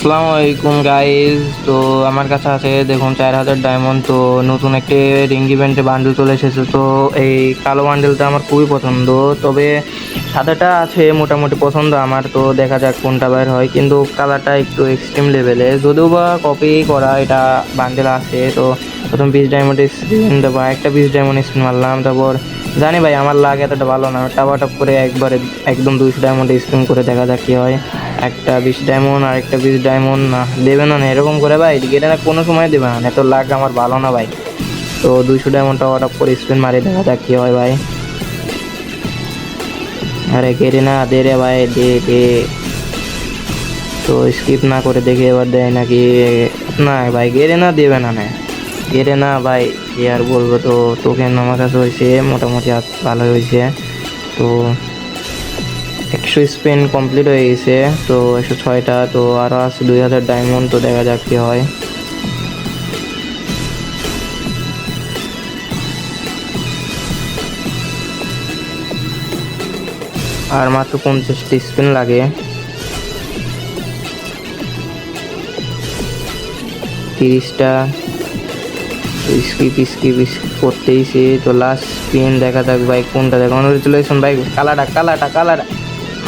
আসসালামু আলাইকুম গাইজ তো আমার কাছে আছে, দেখুন, চার হাজার ডায়মন্ড তো নতুন একটি রিং ইভেন্টে বান্ডেল চলে এসেছে। তো এই কালো বান্ডেলটা আমার খুবই পছন্দ। তবে সাদাটা আছে মোটামুটি পছন্দ আমার, তো দেখা যাক কোনটা বের হয়। কিন্তু কালারটা একটু এক্সট্রিম লেভেলে যদিও বা কপি করা এটা বান্ডেল আছে, তো প্রথম বিশ ডায়মন্ড স্ক্রিন বা একটা বিশ ডায়মন্ড স্ক্রিন মারলাম, তারপর জানি ভাই, আমার লাগ এতটা ভালো না। টাপা টাপ করে একবারে একদম দুইশো ডায়মন্ড স্ক্রিন করে দেখা যাক কী হয়। একটা বিশ ডায়মন্ড আর একটা বিশ ডায়মন্ড না, দেবে না এরকম করে ভাই, এটা না কোনো সময় দেবে না, এত লাগ আমার ভালো না ভাই। তো দুইশো ডায়মন্ড টাপা টাপ করে স্ক্রিন মারি, দেখা যাক কী হয় ভাই। আরে কেড়ে না, দে রে ভাই, দে দে। তো স্কিপ না করে দেখে এবার দেয় নাকি? না ভাই গেরে না, দেবে না না। গেরে না ভাই, কি আর বলব তো? টোকেন আমার কাছে হয়েছে, মোটামুটি ভালো হয়েছে। তো একশো স্পেন কমপ্লিট হয়ে গেছে, তো একশো ছয়টা, তো আরও আছে দুই হাজার ডায়মন্ড তো দেখা যাক কী হয়। আর মাত্র পঞ্চাশটি স্পিন লাগে। তিরিশটা। স্কিপ স্কিপ করতেইছে তো লাস্ট স্পিন দেখা যাক ভাই কোনটা দেখা। কনগ্রেচুলেশন ভাই কালাটা কালাটা কালাটা।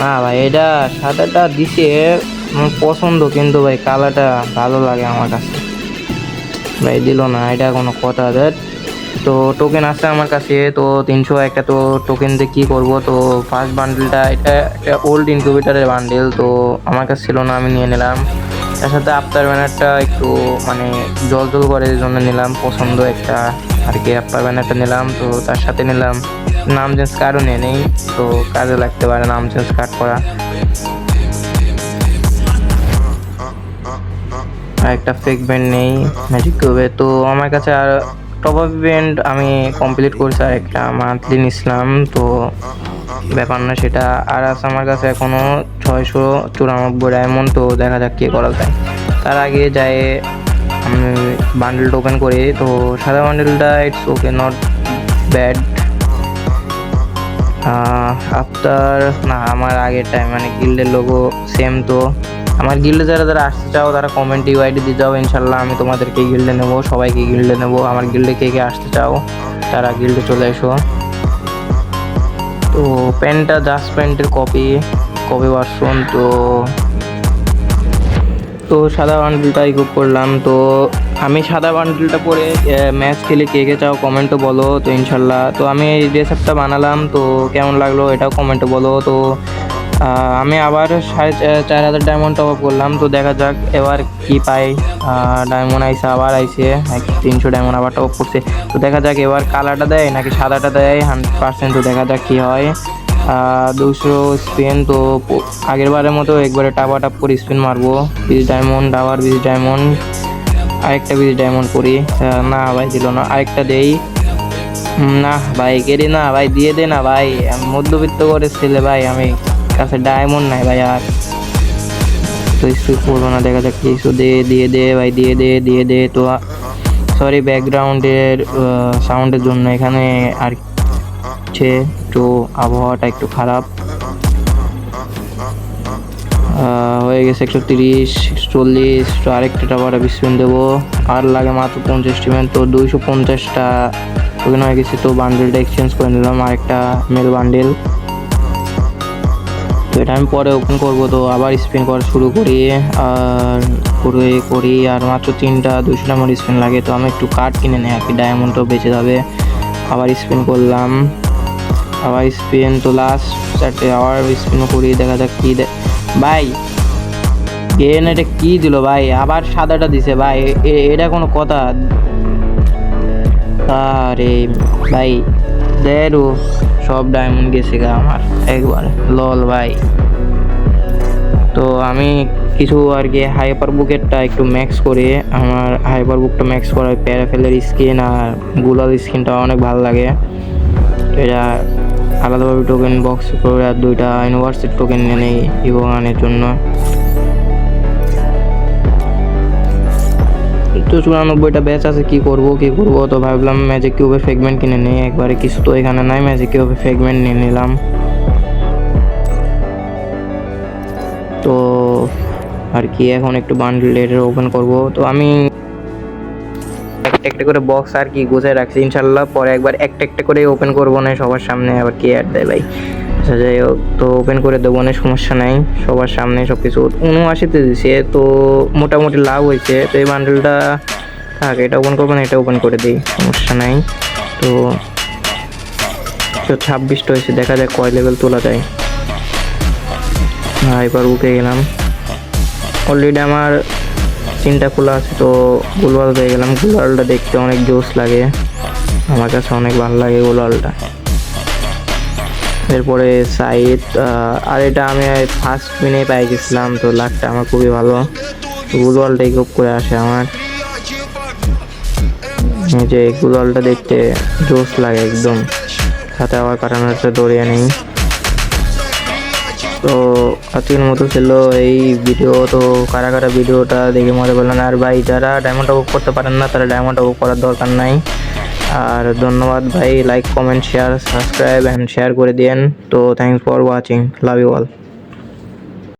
না ভাই, এটা সাদাটা দিছে পছন্দ, কিন্তু ভাই কালারটা ভালো লাগে আমার কাছে। ভাই দিল না, এটা কোনো কথা। দেয় তো টোকেন আসছে আমার কাছে, তো তিনশো একটা, তো টোকেন দিয়ে কী করব? তো ফার্স্ট বান্ডেলটা এটা একটা ওল্ড ইনকিউবেটারের বান্ডেল তো আমার কাছে ছিল না, আমি নিয়ে নিলাম। তার সাথে আফটার ব্যানারটা একটু মানে জল জল করে জন্য নিলাম, পছন্দ একটা আর কি আফটার ব্যানারটা নিলাম, তো তার সাথে নিলাম নাম চেঞ্জ কার্ডও নিয়ে নেই, তো কাজে লাগতে পারে নাম চেঞ্জ কার্ড করা। আর একটা ফেক ব্যান্ড নেই ম্যাজিক কিউবে তো আমার কাছে আর টপ আপ ইভেন্ট আমি কমপ্লিট করছি আর একটা মান্থলি নিছিলাম তো ব্যাপার না, সেটা আর আছে আমার কাছে এখনও ছয়শো চুরানব্বই ডায়মন্ড তো দেখা যাক কী করা যায়। তার আগে যায় আমি বান্ডেলটা ওপেন করি, তো সাদা বান্ডেলটা it's okay not bad after না, আমার আগের টাইম মানে গিল্ডের লোগো সেম তো। আমার গিল্ডে যারা যারা আসতে চাও তারা কমেন্ট ইউআইডি দিয়ে যাও ইনশাল্লাহ আমি তোমাদেরকে গিল্ডে নেব, সবাইকে গিল্ডে নেব। আমার গিল্ডে কে কে আসতে চাও, তারা গিল্ডে চলে এসো। তো প্যান্টটা জাস্ট প্যান্টের কপি কপি ভার্সন তো তো সাদা বান্ডেলটা ইকুপ করলাম। তো আমি সাদা বান্ডেলটা পরে ম্যাচ খেলে কে কে চাও কমেন্টও বলো, তো ইনশাল্লাহ তো আমি এই ড্রেসআপটা বানালাম, তো কেমন লাগল এটাও কমেন্টে বলো। তো আমি আবার সাড়ে চার হাজার ডায়মন্ড টপ আপ করলাম, তো দেখা যাক এবার কি পাই। ডায়মন্ড আইসে আবার আইসে তিনশো ডায়মন্ড আবার টপ করছে। তো দেখা যাক এবার কালারটা দেয়, নাকি সাদাটা দেয় হান্ড্রেড পার্সেন্ট তো দেখা যাক কী হয়। দুশো স্পিন তো আগের বারের মতো একবারে টাপা টাপ করে স্পিন মারবো। বিশ ডায়মন্ড আবার বিশ ডায়মন্ড আরেকটা বিশ ডায়মন্ড করি। না ভাই, দিল না, আরেকটা দেই। না ভাই কেড়ে না ভাই, দিয়ে দে না ভাই। মধ্যবিত্ত করে ছেলে ভাই, আমি কাছে ডায়মন্ড নাই ভাই আর। তো স্পিক করব না, দেখা যাক কিছু দে, দিয়ে দে ভাই, দিয়ে দে দিয়ে দে তো সরি ব্যাকগ্রাউন্ডের সাউন্ডের জন্য এখানে আর হচ্ছে একটু আবহাওয়াটা একটু খারাপ। হয়ে গেছে একশো তিরিশ চল্লিশ, তো আরেকটা টাবার বিস্পিন দেবো। আর লাগে মাত্র পঞ্চাশ টিমেন তো দুইশো পঞ্চাশটা ওখানে হয়ে গেছে, তো বান্ডেলটা এক্সচেঞ্জ করে নিলাম। আরেকটা মেল বান্ডেল তো এটা আমি পরে ওপেন করব। তো আবার স্পিন করা শুরু করি। আর করে, করি, আর মাত্র তিনটা দুশো টাকার স্পিন লাগে। তো আমি একটু কার্ড কিনে নিই, আর কি ডায়মন্ডও বেঁচে যাবে। আবার স্পিন করলাম। আবার স্পিন তো লাস্ট চারটে আবার স্পিন করি, দেখা যাক কী দে ভাই গেন এটা কী দিল ভাই? আবার সাদাটা দিছে ভাই। এটা কোনো কথা? আরে ভাই, দেরু, সব ডায়মন্ড গেছে গা আমার। একবার। লল ভাই। তো আমি কিছু আর কি হাইপার বুকেরটা একটু ম্যাক্স করে। আমার হাইপার বুকটা ম্যাক্স করার প্যারাফেলের স্কিন আর গুলাল স্কিনটা অনেক ভালো লাগে। এটা আলাদাভাবে টোকেন বক্স করে আর দুইটা ইউনিভার্সিটি টোকেন নিয়ে নেই ইভোগানের জন্য। তো চুরানব্বইটা ব্যাচ আছে, কি করব কি করব? তো ভাবলাম ম্যাজিক কিউবে ফেগমেন্ট কিনে নিই। একবারে কিছু তো এখানে নাই ম্যাজিক কিউবে ফেগমেন্ট নিয়ে নিলাম। তো আর কি, এখন একটু বান্ডেল এর ওপেন করব। তো আমি একটা একটা করে বক্স আর কি গুছায় রাখছি ইনশাল্লাহ পরে একবার একটা একটা করে ওপেন করব না সবার সামনে আবার কি অ্যাড দেয় ভাই। আচ্ছা যাই হোক, তো ওপেন করে দেবো না সমস্যা নাই, সবার সামনে সব কিছু উনআশিতে দিছে, তো মোটামুটি লাভ হয়েছে, তো এই বান্ডেলটা থাক, এটা ওপেন করব না, এটা ওপেন করে দিই, সমস্যা নাই। তো ছাব্বিশটা হয়েছে, দেখা যাক কয় লেভেল তোলা যায়। হ্যাঁ এবার উঠে গেলাম। অলরেডি আমার তিনটা খোলা আছে, তো গুলওয়াল পেয়ে গেলাম। গুলওয়ালটা দেখতে অনেক জোস লাগে। আমার কাছে অনেক ভালো লাগে গুলওয়ালটা এরপরে সাইড আর এটা আমি ফার্স্ট মিনে পাই গেছিলাম, তো লাকটা আমার খুবই ভালো। গুলওয়ালটাই খুব করে আসে আমার। যে গুলওয়ালটা দেখতে জোস লাগে একদম। সাথে আবার কাটানোর দৌড়িয়ে নেই। তো আজকের মতো ছিল এই ভিডিও তো কারা কারা ভিডিওটা দেখে মজা পেলেন আর ভাই, যারা ডায়মন্ড অফ করতে পারেন না, তারা ডায়মন্ড অফ করার দরকার নাই। আর ধন্যবাদ ভাই like comment share subscribe and share করে দিয়েন। তো thanks for watching love you all